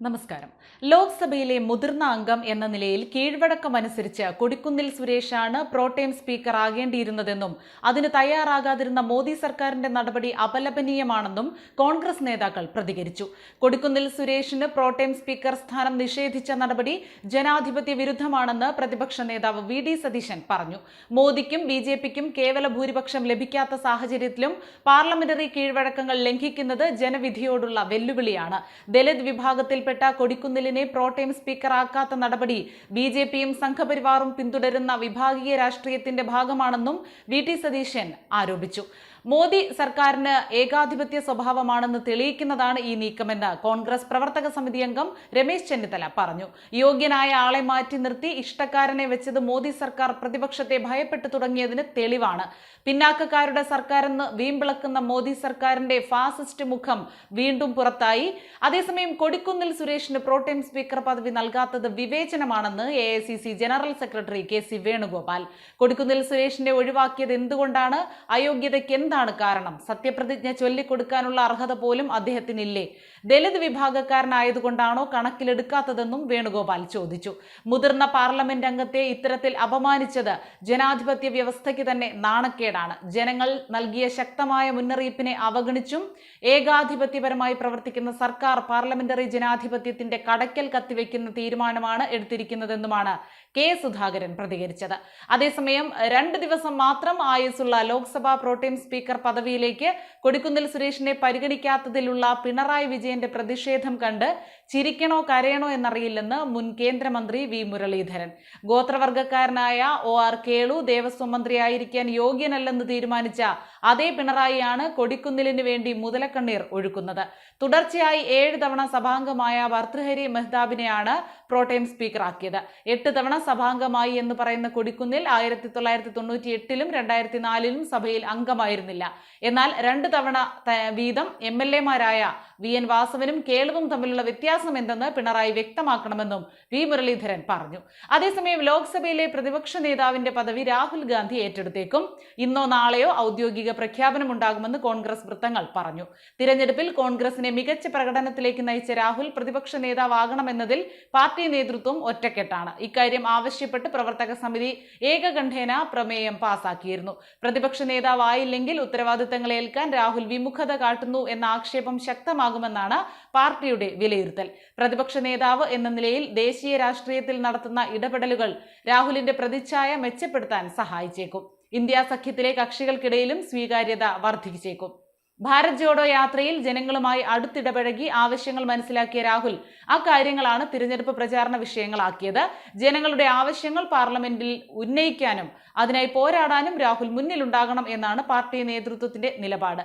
നമസ്കാരം. ലോക്സഭയിലെ മുതിർന്ന അംഗം എന്ന നിലയിൽ കീഴ്വഴക്കമനുസരിച്ച് കൊടിക്കുന്നിൽ സുരേഷാണ് പ്രോട്ടേം സ്പീക്കർ ആകേണ്ടിയിരുന്നതെന്നും അതിന് തയ്യാറാകാതിരുന്ന മോദി സർക്കാരിന്റെ നടപടി അപലപനീയമാണെന്നും കോൺഗ്രസ് നേതാക്കൾ പ്രതികരിച്ചു. കൊടിക്കുന്നിൽ സുരേഷിന് പ്രോട്ടേം സ്പീക്കർ സ്ഥാനം നിഷേധിച്ച നടപടി ജനാധിപത്യ വിരുദ്ധമാണെന്ന് പ്രതിപക്ഷ നേതാവ് വി ഡി സതീശൻ പറഞ്ഞു. മോദിക്കും ബി ജെ പിക്കും കേവല ഭൂരിപക്ഷം ലഭിക്കാത്ത സാഹചര്യത്തിലും പാർലമെന്ററി കീഴ്വഴക്കങ്ങൾ ലംഘിക്കുന്നത് ജനവിധിയോടുള്ള വെല്ലുവിളിയാണ്. ദലിത് വിഭാഗത്തിൽപ്പെട്ട കൊടിക്കുന്നിലിനെ പ്രോട്ടേം സ്പീക്കറാക്കാത്ത നടപടി ബി ജെ പിയും സംഘപരിവാറും പിന്തുടരുന്ന വിഭാഗീയ രാഷ്ട്രീയത്തിന്റെ ഭാഗമാണെന്നും വി ടി സതീശൻ ആരോപിച്ചു. മോദി സർക്കാരിന് ഏകാധിപത്യ സ്വഭാവമാണെന്ന് തെളിയിക്കുന്നതാണ് ഈ നീക്കമെന്ന് കോൺഗ്രസ് പ്രവർത്തക സമിതി അംഗം രമേശ് ചെന്നിത്തല പറഞ്ഞു. യോഗ്യനായ ആളെ മാറ്റി നിർത്തി ഇഷ്ടക്കാരനെ വെച്ചത് മോദി സർക്കാർ പ്രതിപക്ഷത്തെ ഭയപ്പെട്ടു തുടങ്ങിയതിന് തെളിവാണ്. പിന്നാക്കക്കാരുടെ സർക്കാരെന്ന് വീമ്പിളക്കുന്ന മോദി സർക്കാരിന്റെ ഫാസിസ്റ്റ് മുഖം വീണ്ടും പുറത്തായി. അതേസമയം കൊടിക്കുന്നിൽ സുരേഷിന് പ്രോട്ടേം സ്പീക്കർ പദവി നൽകാത്തത് വിവേചനമാണെന്ന് A I C C general secretary K C Venugopal. Kodikunnil സുരേഷിനെ ഒഴിവാക്കിയത് എന്തുകൊണ്ടാണ്? അയോഗ്യതയ്ക്ക് എന്താണ് കാരണം? സത്യപ്രതിജ്ഞ ചൊല്ലിക്കൊടുക്കാനുള്ള അർഹത പോലും അദ്ദേഹത്തിനില്ലേ? ദലിത് വിഭാഗക്കാരനായതുകൊണ്ടാണോ കണക്കിലെടുക്കാത്തതെന്നും വേണുഗോപാൽ ചോദിച്ചു. മുതിർന്ന പാർലമെന്റ് അംഗത്തെ ഇത്തരത്തിൽ അപമാനിച്ചത് ജനാധിപത്യ വ്യവസ്ഥയ്ക്ക് തന്നെ നാണക്കേടാണ്. ജനങ്ങൾ നൽകിയ ശക്തമായ മുന്നറിയിപ്പിനെ അവഗണിച്ചും ഏകാധിപത്യപരമായി പ്രവർത്തിക്കുന്ന സർക്കാർ പാർലമെന്ററി ജനാധിപത്യത്തിന്റെ കടക്കൽ കത്തിവെക്കുന്ന തീരുമാനമാണ് എടുത്തിരിക്കുന്നതെന്നുമാണ് കെ സുധാകരൻ പ്രതികരിച്ചത്. അതേസമയം രണ്ട് ദിവസം മാത്രം ആയുസുള്ള ലോക്സഭാ പ്രോട്ടീം സ്പീക്കർ പദവിയിലേക്ക് കൊടിക്കുന്നിൽ സുരേഷിനെ പരിഗണിക്കാത്തതിലുള്ള പിണറായി വിജയന്റെ പ്രതിഷേധം കണ്ട് ചിരിക്കണോ കരയണോ എന്നറിയില്ലെന്ന് മുൻ കേന്ദ്രമന്ത്രി വി മുരളീധരൻ. ഗോത്രവർഗക്കാരനായ ഒ ആർ കേളു ദേവസ്വം മന്ത്രിയായിരിക്കാൻ യോഗ്യനല്ലെന്ന് തീരുമാനിച്ച അതേ പിണറായിയാണ് കൊടിക്കുന്നിലിന് വേണ്ടി മുതലക്കണ്ണീർ ഒഴുക്കുന്നത്. തുടർച്ചയായി ഏഴ് തവണ സഭാംഗമായ ഭർത്തൃഹരി മെഹ്താബിനെയാണ് പ്രോട്ടേം സ്പീക്കറാക്കിയത്. എട്ട് തവണ സഭാംഗമായി എന്ന് പറയുന്ന കൊടിക്കുന്നിൽ ആയിരത്തി തൊള്ളായിരത്തി തൊണ്ണൂറ്റി എട്ടിലും രണ്ടായിരത്തി നാലിലും സഭയിൽ അംഗമായിരുന്നില്ല. എന്നാൽ രണ്ട് തവണ വീതം എം എൽ എമാരായ വി എൻ വാസവനും കേളുവും തമ്മിലുള്ള വ്യത്യാസം എന്തെന്ന് പിണറായി വ്യക്തമാക്കണമെന്നും വി മുരളീധരൻ പറഞ്ഞു. അതേസമയം ലോക്സഭയിലെ പ്രതിപക്ഷ നേതാവിന്റെ പദവി രാഹുൽ ഗാന്ധി ഏറ്റെടുത്തേക്കും. ഇന്നോ നാളെയോ ഔദ്യോഗിക പ്രഖ്യാപനമുണ്ടാകുമെന്ന് കോൺഗ്രസ് വൃത്തങ്ങൾ പറഞ്ഞു. തിരഞ്ഞെടുപ്പിൽ കോൺഗ്രസിനെ മികച്ച പ്രകടനത്തിലേക്ക് നയിച്ച രാഹുൽ പ്രതിപക്ഷ നേതാവാകണമെന്നതിൽ പാർട്ടി നേതൃത്വം ഒറ്റക്കെട്ടാണ്. ഇക്കാര്യം ആവശ്യപ്പെട്ട് പ്രവർത്തക സമിതി ഏകകണ്ഠേന പ്രമേയം പാസാക്കിയിരുന്നു. പ്രതിപക്ഷ നേതാവായില്ലെങ്കിൽ ഉത്തരവാദിത്തങ്ങൾ ഏൽക്കാൻ രാഹുൽ വിമുഖത കാട്ടുന്നു എന്ന ആക്ഷേപം ശക്തമാകുമെന്നാണ് പാർട്ടിയുടെ വിലയിരുത്തൽ. പ്രതിപക്ഷ നേതാവ് എന്ന നിലയിൽ ദേശീയ രാഷ്ട്രീയത്തിൽ നടത്തുന്ന ഇടപെടലുകൾ രാഹുലിന്റെ പ്രതിച്ഛായ മെച്ചപ്പെടുത്താൻ സഹായിച്ചേക്കും. ഇന്ത്യ സഖ്യത്തിലെ കക്ഷികൾക്കിടയിലും സ്വീകാര്യത വർദ്ധിച്ചേക്കും. ഭാരത് ജോഡോ യാത്രയിൽ ജനങ്ങളുമായി അടുത്തിടപഴകി ആവശ്യങ്ങൾ മനസ്സിലാക്കിയ രാഹുൽ അക്കാര്യങ്ങളാണ് തിരഞ്ഞെടുപ്പ് പ്രചാരണ വിഷയങ്ങളാക്കിയത്. ജനങ്ങളുടെ ആവശ്യങ്ങൾ പാർലമെന്റിൽ ഉന്നയിക്കാനും അതിനായി പോരാടാനും രാഹുൽ മുന്നിലുണ്ടാകണം എന്നാണ് പാർട്ടി നേതൃത്വത്തിന്റെ നിലപാട്.